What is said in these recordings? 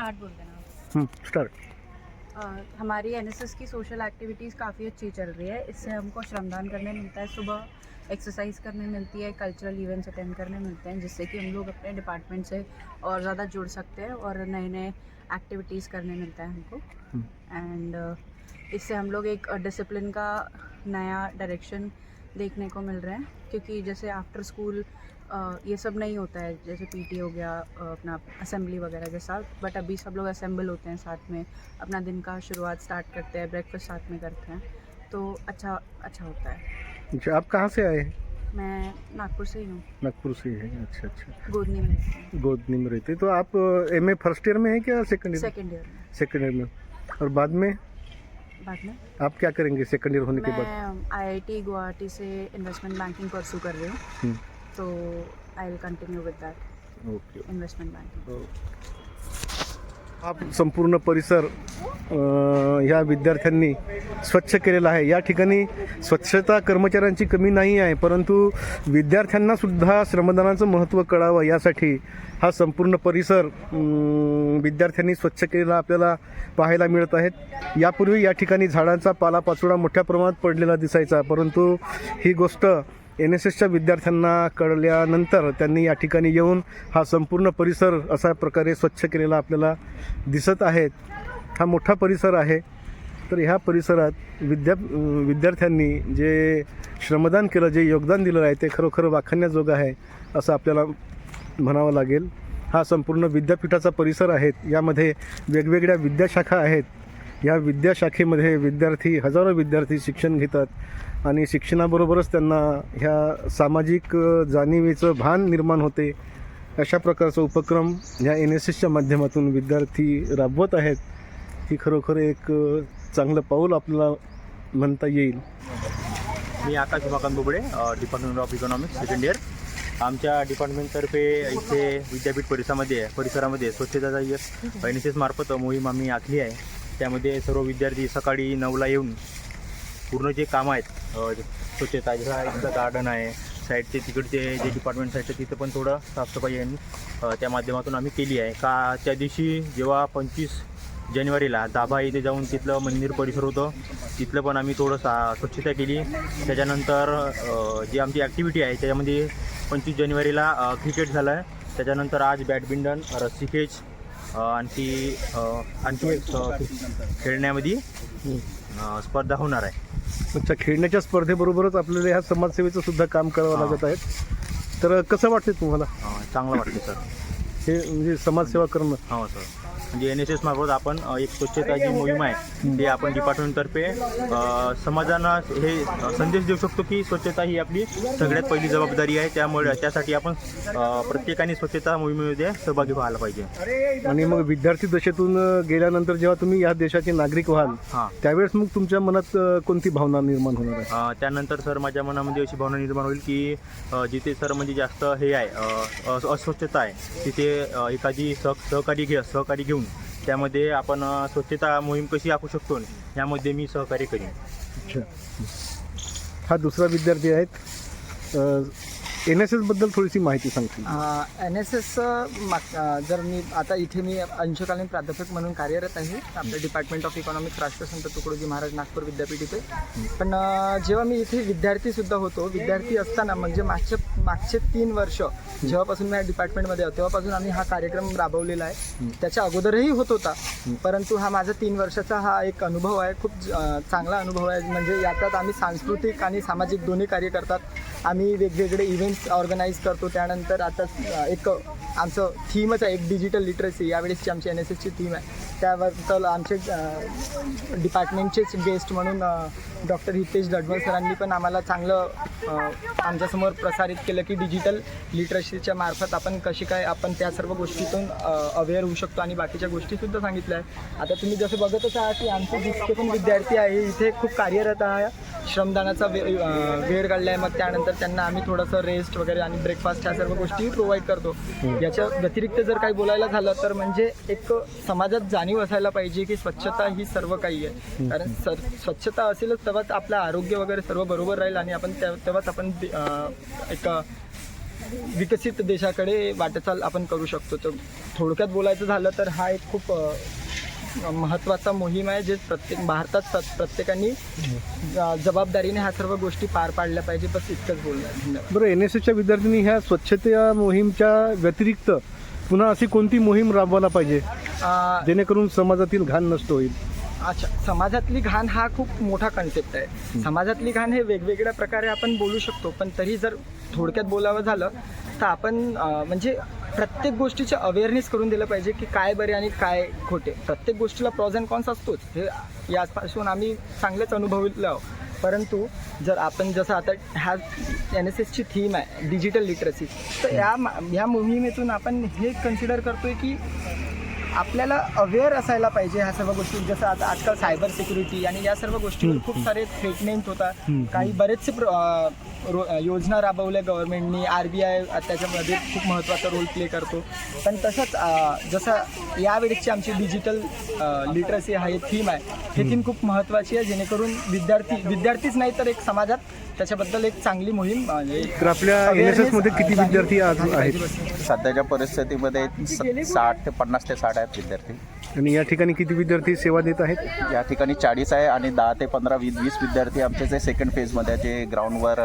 Start बोल देना। Start हमारी एनएसएस की सोशल एक्टिविटीज़ काफ़ी अच्छी चल रही है। इससे हमको श्रमदान करने मिलता है। सुबह एक्सरसाइज करने मिलती है कल्चरल इवेंट्स अटेंड करने मिलते हैं जिससे कि हम लोग अपने डिपार्टमेंट से और ज़्यादा जुड़ सकते हैं और नए नए एक्टिविटीज़ करने मिलता है हमको। एंड इससे हम लोग एक डिसिप्लिन का नया डायरेक्शन देखने को मिल रहा है। क्योंकि जैसे आफ्टर स्कूल ये सब नहीं होता है जैसे पीटी हो गया अपना असेंबली वगैरह के साथ बट अभी सब लोग असेंबल होते हैं साथ में अपना दिन का शुरुआत स्टार्ट करते हैं ब्रेकफास्ट साथ में करते हैं तो अच्छा अच्छा होता है। अच्छा आप कहाँ से आए? हैं मैं नागपुर से ही हूँ। नागपुर से ही है अच्छा अच्छा। गोदनी में गोदनी में रहते तो आप एम ए फ़र्स्ट ईयर में है क्या सेकंड ईयर सेकेंड ईयर में। सेकंड ईयर में। और बाद में? बाद में? आप क्या करेंगे सेकंड ईयर होने के बाद? मैं आईआईटी गुवाहाटी से इन्वेस्टमेंट बैंकिंग परसू कर रही हूँ। तो I will continue with that okay investment banking हा संपूर्ण परिसर अ, ह्या विद्यार्थ्यांनी स्वच्छ केलेला आहे. या ठिकाणी स्वच्छता कर्मचाऱ्यांची कमी नाही आहे परंतु विद्यार्थ्यांना सुद्धा श्रमदानाचं महत्त्व कळावं यासाठी हा संपूर्ण परिसर अम, विद्यार्थ्यांनी स्वच्छ केलेला आपल्याला पाहायला मिळत आहेत. यापूर्वी या ठिकाणी झाडांचा पालापाचोळा मोठ्या प्रमाणात पडलेला दिसायचा परंतु ही गोष्ट एन एस एसच्या विद्यार्थ्यांना कळल्यानंतर त्यांनी या ठिकाणी येऊन हा संपूर्ण परिसर अशा प्रकारे स्वच्छ केलेला आपल्याला दिसत आहेत हा मोठा परिसर आहे. तर ह्या परिसरात विद्या विद्यार्थ्यांनी जे श्रमदान केलं जे योगदान दिलेलं आहे ते खरोखर वाखण्याजोगं आहे असं आपल्याला म्हणावं लागेल. हा संपूर्ण विद्यापीठाचा परिसर आहेत यामध्ये वेगवेगळ्या विद्याशाखा आहेत. या विद्याशाखेमध्ये विद्यार्थी हजारो विद्यार्थी शिक्षण घेतात आणि शिक्षणाबरोबरच त्यांना ह्या सामाजिक जाणीवेचं भान निर्माण होते. अशा प्रकारचा उपक्रम ह्या एन एस एसच्या माध्यमातून विद्यार्थी राबवत आहेत. ही खरोखर एक चांगलं पाऊल आपल्याला म्हणता येईल. मी Akash Umakant Bobde department of economics second year आमच्या डिपार्टमेंटतर्फे इथे विद्यापीठ परिसरामध्ये परिसरामध्ये स्वच्छतेचा एक एन एस एस मार्फत मोहीम आम्ही आखली आहे. त्यामध्ये सर्व विद्यार्थी सकाळी नऊला येऊन पूर्ण जे कामं आहेत स्वच्छता जसं एकदा गार्डन आहे साईडचे तिकडचे जे डिपार्टमेंट साईडचे तिथं पण थोडं साफसफाई यांनी त्या माध्यमातून आम्ही केली आहे. का त्या दिवशी जेव्हा पंचवीस जानेवारीला दाभा इथे जाऊन तिथलं मंदिर परिसर होतं तिथलं पण आम्ही थोडं सा स्वच्छता केली. त्याच्यानंतर जी आमची ॲक्टिव्हिटी आहे त्याच्यामध्ये पंचवीस जानेवारीला क्रिकेट झालं. आहे त्याच्यानंतर आज बॅडमिंटन रस्सीखेच आणखी आणखी एक खेळण्यामध्ये स्पर्धा होणार आहे. अच्छा खेळण्याच्या स्पर्धेबरोबरच आपल्याला ह्या समाजसेवेचं सुद्धा काम करावं हा. लागत आहे. तर कसं वाटते तुम्हाला? चांगलं वाटते सर. हे म्हणजे समाजसेवा करणं. हो सर. म्हणजे एन एस एस मार्फत आपण एक स्वच्छता जी मोहीम आहे ती आपण डिपार्टमेंटतर्फे समाजांना हे संदेश देऊ शकतो की स्वच्छता ही आपली सगळ्यात पहिली जबाबदारी आहे. त्यामुळे त्यासाठी आपण प्रत्येकाने स्वच्छता मोहिमेमध्ये सहभागी व्हायला पाहिजे. आणि मग विद्यार्थी दशेतून गेल्यानंतर जेव्हा तुम्ही या देशाचे नागरिक व्हाल हां. त्यावेळेस मग तुमच्या मनात कोणती भावना निर्माण होणार आहे? त्यानंतर सर माझ्या मनामध्ये अशी भावना निर्माण होईल की जिथे सर म्हणजे जास्त हे आहे अस्वच्छता आहे तिथे एखादी सह सहकारी घे सहकारी घेऊन त्यामध्ये आपण स्वच्छता मोहीम कशी आखू शकतो यामध्ये मी सहकार्य करीन. अच्छा. हा दुसरा विद्यार्थी आहेत एन एस एसबद्दल थोडीशी माहिती सांगतील एन एस एस जर मी आता इथे मी अंशकालीन प्राध्यापक म्हणून कार्यरत आहे. आपल्या डिपार्टमेंट ऑफ इकॉनॉमिक्स राष्ट्रसंत तुकडोजी महाराज नागपूर विद्यापीठ इथे पण जेव्हा मी इथे विद्यार्थीसुद्धा होतो विद्यार्थी असताना म्हणजे मागचे मागचे तीन वर्ष जेव्हापासून मी या डिपार्टमेंटमध्ये होतो तेव्हापासून आम्ही हा कार्यक्रम राबवलेला आहे. त्याच्या अगोदरही होत होता. परंतु हा माझा तीन वर्षाचा हा एक अनुभव आहे. खूप चांगला अनुभव आहे. म्हणजे याच्यात आम्ही सांस्कृतिक आणि सामाजिक दोन्ही कार्य करतात आम्ही वेगवेगळे इव्हेंट्स ऑर्गनाईज करतो. त्यानंतर आता एक आमचं थीमच आहे एक डिजिटल लिटरसी यावेळेसची आमची एन एस एसची थीम आहे. त्याबद्दल आमचे डिपार्टमेंटचेच गेस्ट म्हणून डॉक्टर हितेश दडवळ सरांनी पण आम्हाला चांगलं आमच्यासमोर प्रसारित केलं की डिजिटल लिटरसीच्या मार्फत आपण कशी काय आपण त्या सर्व गोष्टीतून अवेअर होऊ शकतो आणि बाकीच्या गोष्टीसुद्धा सांगितल्या आहे आता तुम्ही जसं बघतच आहात की आमचे जितके पण विद्यार्थी आहे इथे खूप कार्यरत आहे. श्रमदानाचा वे वेळ काढला आहे मग त्यानंतर त्यांना आम्ही थोडंसं रेस्ट वगैरे आणि ब्रेकफास्ट ह्या सर्व गोष्टी प्रोव्हाइड करतो. याच्या व्यतिरिक्त जर काही बोलायला झालं तर म्हणजे एक समाजात जाणीव असायला पाहिजे की स्वच्छता ही सर्व काही आहे. कारण सर स्वच्छता असेलच तेव्हाच आपलं आरोग्य वगैरे सर्व बरोबर राहील आणि आपण त्या तेव्हाच आपण एक विकसित देशाकडे वाटचाल आपण करू शकतो. तर थोडक्यात बोलायचं झालं तर हा एक खूप महत्त्वाचा मोहीम आहे जे प्रत्येक भारतात प्र- प्रत्येकाने जबाबदारीने ह्या सर्व गोष्टी पार पाडल्या पाहिजे बस इतकंच बोलणं आहे. धन्यवाद. बरं एन एस एसच्या विद्यार्थ्यांनी ह्या स्वच्छता मोहीमच्या व्यतिरिक्त पुन्हा अशी कोणती मोहीम राबवायला पाहिजे? जेणेकरून समाजातील घाण नष्ट होईल. अच्छा समाजातली घाण हा खूप मोठा कन्सेप्ट आहे. समाजातली घाण हे वेगवेगळ्या प्रकारे आपण बोलू शकतो पण तरी जर थोडक्यात बोलावं झालं तर आपण म्हणजे प्रत्येक गोष्टीचे अवेअरनेस करून दिलं पाहिजे की काय बरे आणि काय खोटे प्रत्येक गोष्टीला प्रॉज अँड कॉन्स असतोच हे यापासून आम्ही चांगलेच अनुभवलं आहोत. परंतु जर आपण जसं आता ह्या एन एस एसची थीम आहे डिजिटल लिटरसी तर या मा- मोहिमेतून आपण हे कन्सिडर करतोय की आपल्याला अवेअर असायला पाहिजे ह्या सर्व गोष्टी. जसं आता आजकाल सायबर सिक्युरिटी आणि या सर्व गोष्टीवर खूप सारे थ्रेटमेंट होतात. काही बरेचसे योजना राबवल्या गव्हर्नमेंटनी आर बी आय त्याच्यामध्ये खूप महत्त्वाचा रोल प्ले करतो. पण तसंच जसं यावेळेसची आमची डिजिटल लिटरसी हा थीम आहे. हे थीम खूप महत्त्वाची आहे जेणेकरून विद्यार्थी विद्यार्थीच नाही तर एक समाजात त्याच्याबद्दल एक चांगली मोहीम म्हणजे तर आपल्या एन एस एसमध्ये किती विद्यार्थी आज आहेत. सध्याच्या परिस्थितीमध्ये साठ ते पन्नास ते साठ आहेत विद्यार्थी आणि या ठिकाणी किती विद्यार्थी सेवा देत आहेत? या ठिकाणी चाळीस आहे आणि दहा ते पंधरा वीस वीस विद्यार्थी आमचे जे सेकंड फेजमध्ये जे ग्राउंडवर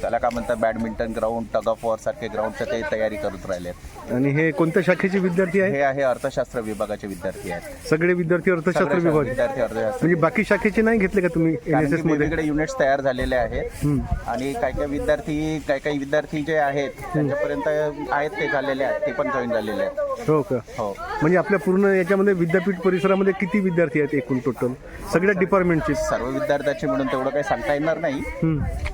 त्याला काय म्हणतात badminton ground tug of war सारखे ग्राउंडचं ते तयारी करत राहिले आहेत. आणि हे कोणत्या शाखेचे विद्यार्थी आहेत? हे आहे अर्थशास्त्र विभागाचे विद्यार्थी आहेत. सगळे विद्यार्थी अर्थशास्त्र सगळे विभाग. विद्यार्थी अर्थशास्त्र म्हणजे बाकी शाखेचे नाही घेतले का तुम्ही एन कारण एस की एसमध्ये? वेगवेगळे युनिट्स तयार झालेले आहेत. आणि काही काही विद्यार्थी काही काही विद्यार्थी जे आहेत त्यांच्यापर्यंत आहेत ते झालेले आहेत ते पण जॉईन झालेले आहेत. हो का? हो. म्हणजे आपल्या पूर्ण याच्यामध्ये विद्यापीठ परिसरामध्ये किती विद्यार्थी आहेत एकूण टोटल सगळ्या डिपार्टमेंटचे सर्व विद्यार्थ्याचे म्हणून तेवढं काही सांगता येणार नाही.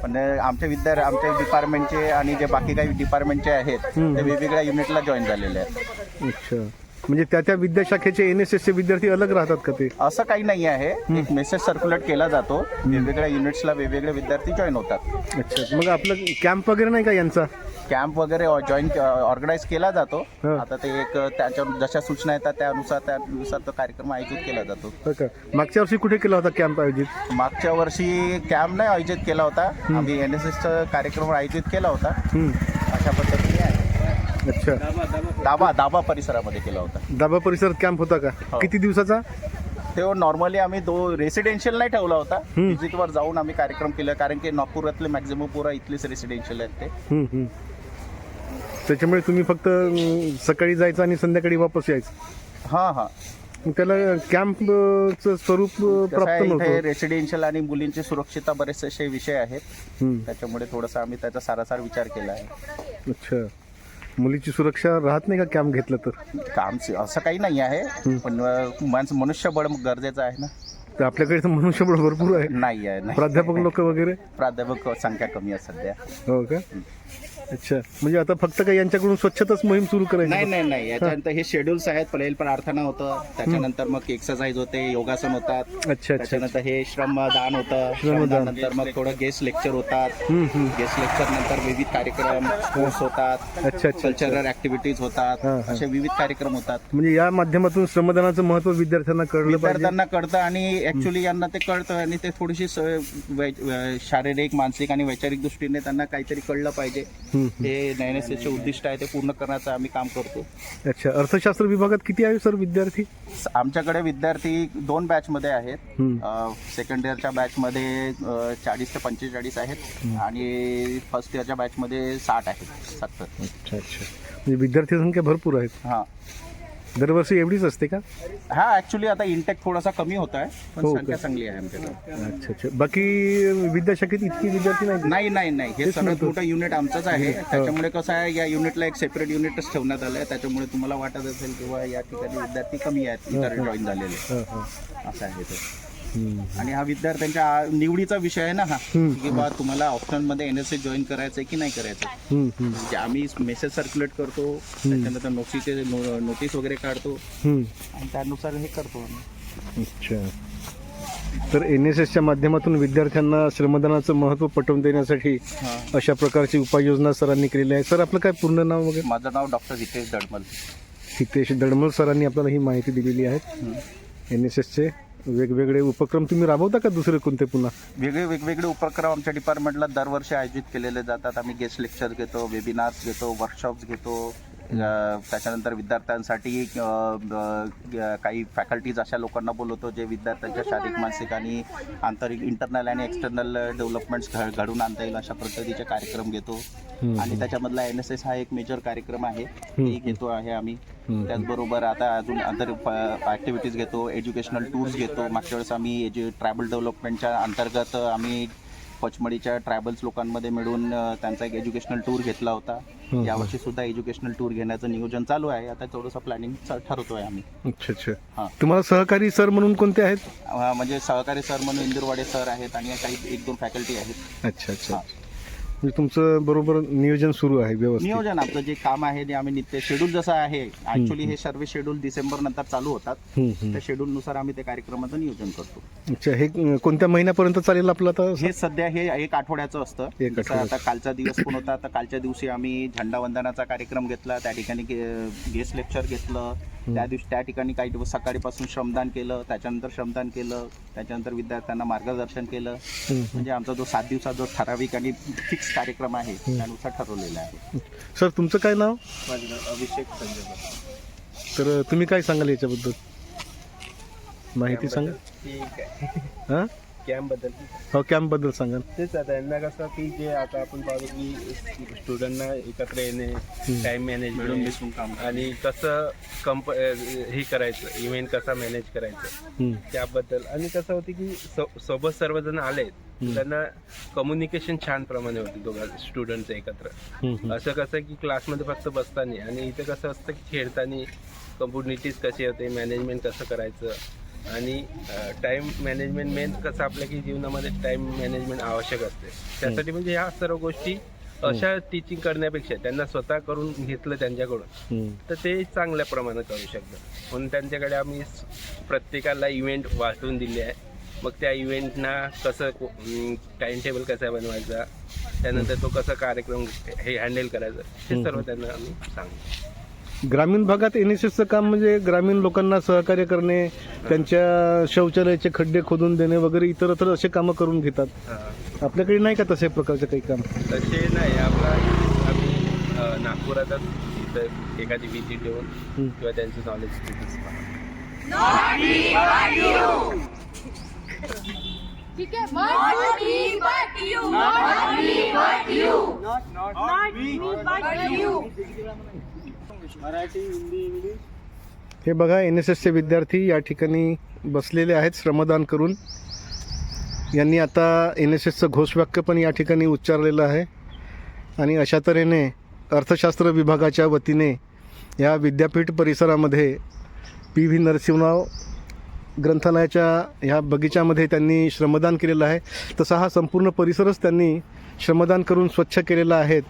पण आमचे विद्यार्थी आमच्या डिपार्टमेंटचे आणि जे बाकी काही डिपार्टमेंटचे आहेत ते वेगवेगळ्या युनिटला जॉईन झालेले आहेत. अच्छा. म्हणजे त्या त्या विद्याशाखेचे एन एस एसचे विद्यार्थी अलग राहतात का ते? असं काही नाही आहे. एक मेसेज सर्क्युलेट केला जातो. वेगवेगळ्या युनिट्सला वेगवेगळे विद्यार्थी जॉईन होतात. अच्छा. मग आपलं कॅम्प वगैरे नाही का यांचा? कॅम्प वगैरे जॉईन ऑर्गनाईज केला जातो. हा. आता ते एक त्याच्या जशा सूचना येतात त्यानुसार त्यानुसार तो कार्यक्रम आयोजित केला जातो. हो का? मागच्या वर्षी कुठे केला होता कॅम्प आयोजित? मागच्या वर्षी कॅम्प नाही आयोजित केला होता. आम्ही एन एस एसचा कार्यक्रम आयोजित केला होता. हम्म. अशा पद्धतीने. अच्छा. दाबा दाबा परिसरामध्ये केला होता. दाबा परिसरात कॅम्प होता का? हो. किती दिवसाचा? तेव्हा नॉर्मली आम्ही दो रेसिडेन्शियल नाही ठेवला होता. विजिटवर जाऊन आम्ही कार्यक्रम केला कारण की नागपुरातले मॅक्झिमम पुरा इथलेच रेसिडेन्शियल आहेत ते. हम्म, हम्म. त्याच्यामुळे तुम्ही फक्त अं, सकाळी जायचं आणि संध्याकाळी वापस यायचं. हां हां. मग त्याला कॅम्पचं स्वरूप अं, कसं प्राप्त आहे इथे नव्हतं. रेसिडेन्शियल आणि मुलींची सुरक्षितता बरेचसे असे विषय आहेत. हम्म. त्याच्यामुळे थोडासा आम्ही त्याचा सारासार विचार केला आहे. अच्छा. मुलीची सुरक्षा राहत नाही का कॅम्प घेतलं तर? काम असं काही नाही आहे. पण अं, माणसं मनुष्यबळ गरजेचं आहे ना. तर आपल्याकडे तर मनुष्यबळ भरपूर आहे. नाही आहे नाही प्राध्यापक लोक वगैरे? प्राध्यापक संख्या कमी आहे सध्या. हो का? अच्छा. म्हणजे आता फक्त काही यांच्याकडून स्वच्छताच मोहीम सुरू करायची नाही नाही नाही. याच्यानंतर हे शेड्यूल्स आहेत. पहिले प्रार्थना होतं. त्याच्यानंतर मग एक्सरसाइज होते योगासन होतात. अच्छा अच्छा. त्याच्यानंतर हे श्रमदान होतं. नंतर मग थोडं गेस्ट लेक्चर होतात. हम्म, हम्म. गेस्ट लेक्चर नंतर विविध कार्यक्रम स्पोर्ट्स होतात. अच्छा अच्छा कल्चरल ऍक्टिव्हिटीज होतात. हा, हा. असे विविध कार्यक्रम होतात. म्हणजे या माध्यमातून श्रमदानाचं महत्त्व विद्यार्थ्यांना कळलं पाहिजे? विद्यार्थ्यांना कळतं आणि ऍक्च्युली यांना ते कळतं आणि ते थोडीशी स- वै- वै- शारीरिक मानसिक आणि वैचारिक दृष्टीने त्यांना काहीतरी कळलं पाहिजे. हे नयनसेचे उद्दिष्ट आहे ते पूर्ण करण्याचं आम्ही काम करतो. अच्छा अर्थशास्त्र विभागात किती आहे सर विद्यार्थी? आमच्याकडे विद्यार्थी दोन बॅचमध्ये आहेत. सेकंड इयरच्या बॅचमध्ये चाळीस ते पंचेचाळीस आहेत आणि फर्स्ट इयरच्या बॅचमध्ये साठ आहेत सत्तर. अच्छा अच्छा. म्हणजे विद्यार्थी संख्या भरपूर आहेत. हां. दरवर्षी एवढीच असते का? हा ऍक्च्युली आता इंटेक थोडासा कमी होत आहे पण हो का? संख्या चांगली आहे आमच्याकडे. अच्छा अच्छा. बाकी विद्याशाखेत इतकी विद्यार्थी नाही नाही नाही नाही. हे सगळ्यात. मोठं युनिट आमचंच आहे. त्याच्यामुळे कसं आहे या युनिटला एक सेपरेट युनिटच ठेवण्यात आलं आहे त्याच्यामुळे तुम्हाला वाटत असेल किंवा या ठिकाणी विद्यार्थी कमी आहेत इतर जॉईन झालेले. हां हां. असं आहे ते. आणि हा विद्यार्थ्यांच्या निवडीचा विषय आहे ना हा. की बा तुम्हाला ऑप्शनमध्ये एन एस ए जॉईन करायचं आहे की नाही करायचं म्हणजे आम्ही मेसेज सर्क्युलेट करतो त्याच्यानंतर नोटीस नोटीस वगैरे काढतो. आणि त्यानुसार हे करतो अच्छा. तर एन एस एसच्या माध्यमातून विद्यार्थ्यांना श्रमदानाचं महत्त्व पटवून देण्यासाठी अशा प्रकारची उपाययोजना सरांनी केलेली आहे. सर आपलं काय पूर्ण नाव वगैरे? माझं नाव डॉक्टर हितेश दडमल. हितेश दडमल सरांनी आपल्याला ही माहिती दिलेली आहे. एन एस एसचे वेगवेगळे उपक्रम तुम्ही राबवता का दुसरे कोणते पुन्हा? वेगळे वेगवेगळे उपक्रम आमच्या डिपार्टमेंटला दरवर्षी आयोजित केलेले जातात. आम्ही गेस्ट लेक्चर घेतो वेबिनार्स घेतो वर्कशॉप्स घेतो. त्याच्यानंतर विद्यार्थ्यांसाठी काही फॅकल्टीज अशा लोकांना बोलवतो जे विद्यार्थ्यांच्या शारीरिक मानसिक आणि आंतरिक इंटरनल आणि एक्सटर्नल डेव्हलपमेंट्स घडून आणता येईल अशा पद्धतीचे कार्यक्रम घेतो. आणि त्याच्यामधला एन एस एस हा एक मेजर कार्यक्रम आहे. ते घेतो आहे आम्ही. त्याचबरोबर आता अजून अदर ॲक्टिव्हिटीज घेतो एज्युकेशनल टूर्स घेतो. मागच्या वेळेस आम्ही एज्यु ट्रॅव्हल डेव्हलपमेंटच्या अंतर्गत आम्ही पचमडीच्या ट्रॅव्हल्स लोकांमध्ये मिळून त्यांचा एक एज्युकेशनल टूर घेतला होता. यावर्षी सुद्धा एज्युकेशनल टूर घेण्याचं नियोजन चालू आहे. आता थोडंसं प्लॅनिंग ठरवतोय आम्ही. अच्छा अच्छा. हां. तुम्हाला सहकारी सर म्हणून कोणते आहेत? म्हणजे सहकारी सर म्हणून इंदुरवाडे सर आहेत आणि काही एक दोन फॅकल्टी आहेत. अच्छा अच्छा. म्हणजे तुमचं बरोबर नियोजन सुरू आहे व्यवस्थित. नियोजन आपलं जे काम आहे ते आम्ही नित्य शेड्यूल जसं आहे ऍक्च्युली हे सर्व शेड्यूल डिसेंबर नंतर चालू होतात. हम्म, हम्म. त्या शेड्यूलनुसार आम्ही ते कार्यक्रमाचं नियोजन करतो. अच्छा हे कोणत्या महिन्यापर्यंत चालेल आपलं आता? हे सध्या हे एक आठवड्याचं असतं. एक जसं आठवड्याचं. आता कालचा दिवस पण होता तर कालच्या दिवशी आम्ही झेंडावंदनाचा कार्यक्रम घेतला. त्या ठिकाणी गेस्ट लेक्चर घेतलं. त्या दिवशी त्या ठिकाणी काही दिवस सकाळीपासून श्रमदान केलं त्याच्यानंतर श्रमदान केलं त्याच्यानंतर विद्यार्थ्यांना मार्गदर्शन केलं. म्हणजे आमचा जो सात दिवसाचा जो ठराविक आणि फिक्स कार्यक्रम आहे त्यानुसार ठरवलेला आहे. सर तुमचं काय नाव? माझं नाव अभिषेक संजय तर तुम्ही काय सांगाल याच्याबद्दल? माहिती सांगा. ठीक आहे. हां? कॅम्पबद्दल हो कॅम्पबद्दल सांगा तेच आता यांना कसं की जे आता आपण पाहतो की स्टुडंटना एकत्र येणे टाइम मॅनेजमेंट आणि कसं कंप हे करायचं इव्हेंट कसा मॅनेज करायचं. त्याबद्दल. आणि कसं होते की सोबत सर्वजण आले त्यांना कम्युनिकेशन छान प्रमाणे होते दोघा स्टुडंटचं एकत्र. असं कसं की क्लासमध्ये फक्त बसताना आणि इथं कसं असतं की खेळताना कम्युनिटीज कशी होते मॅनेजमेंट कसं करायचं आणि टाइम मॅनेजमेंट मेन कसं आपल्या की जीवनामध्ये टाइम मॅनेजमेंट आवश्यक असते. त्यासाठी म्हणजे ह्या सर्व गोष्टी अशा टीचिंग करण्यापेक्षा त्यांना स्वतः करून घेतलं त्यांच्याकडून. तर ते चांगल्या प्रमाणात करू शकतात. म्हणून त्यांच्याकडे आम्ही प्रत्येकाला इव्हेंट वाटून दिले आहे. मग त्या इव्हेंटना कसं टाइम टेबल कसा बनवायचा त्यानंतर तो कसा कार्यक्रम हे हँडल करायचा हे सर्व त्यांना आम्ही सांगतो. ग्रामीण भागात एन एस एसचं काम म्हणजे ग्रामीण लोकांना सहकार्य करणे त्यांच्या शौचालयाचे खड्डे खोदून देणे वगैरे इतरत्र असे कामं करून घेतात. आपल्याकडे नाही का तसे प्रकारचे काही काम? तसे नाही. आपला आम्ही इथं एखादी विजिट देऊन. किंवा त्यांचं नॉलेज हे बघा एन एस एसचे विद्यार्थी या ठिकाणी बसलेले आहेत श्रमदान करून. यांनी आता एन एस एसचं घोषवाक्य पण या ठिकाणी उच्चारलेलं आहे. आणि अशा तऱ्हेने अर्थशास्त्र विभागाच्या वतीने या विद्यापीठ परिसरामध्ये पी व्ही नरसिंहराव ग्रंथालयाच्या ह्या बगीच्यामध्ये त्यांनी श्रमदान केलेलं आहे. तसा हा संपूर्ण परिसरच त्यांनी श्रमदान करून स्वच्छ केलेला आहे.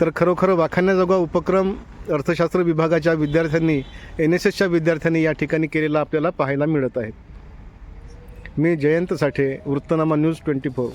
तर खरोखर वाखाण्याजोगा उपक्रम अर्थशास्त्र विभागाच्या विद्यार्थ्यांनी एन एस एसच्या विद्यार्थ्यांनी या ठिकाणी केलेला आपल्याला पाहायला मिळत आहे. मी Jayant Sathe Vruttanama news twenty four.